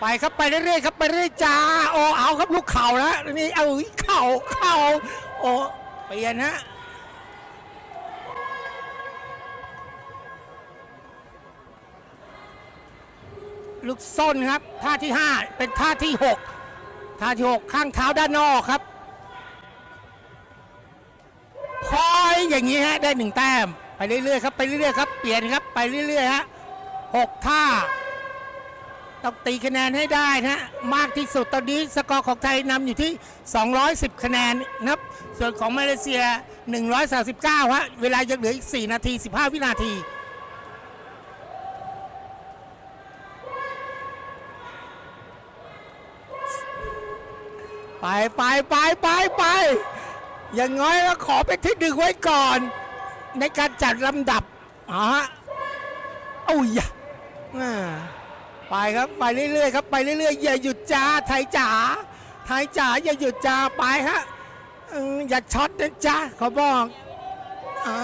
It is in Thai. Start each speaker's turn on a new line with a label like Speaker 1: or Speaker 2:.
Speaker 1: ไปครับไปเรื่อยๆครับไปเรื่อยจ้าโอ้เอาครับลูกเข่านะนี่เอาอุ๊ยเข่าเข่าโอ้เปลี่ยนฮะลูกส้นครับท่าที่ 5 เป็นท่าที่ 6 ท่าที่ 6 ข้างเท้าด้านนอกครับพอยอย่างนี้ฮะได้หนึ่งแต้ม ไปเรื่อยๆครับไปเรื่อยๆครับเปลี่ยนครับไปเรื่อยๆฮะหกท่า ต้องตีคะแนนให้ได้นะฮะมากที่สุดตอนนี้สกอร์ของไทยนำอยู่ที่ 210 คะแนนนะครับส่วนของมาเลเซีย 139ฮะเวลายังเหลืออีก 4 นาที 15 วินาทีไปไปไปไปไปอย่างน้อยก็ขอเป็นที่ดึงไว้ก่อน ในการจัดลำดับอ๋อฮะโอ้ยยะอ่า ไปครับไปเรื่อยๆครับไปเรื่อยๆอย่าหยุดจ้าไทยจ๋าไทยจ๋าอย่าหยุดจ้าไปฮะอืมอย่าช็อตนะจ้าเขาบอกอ่า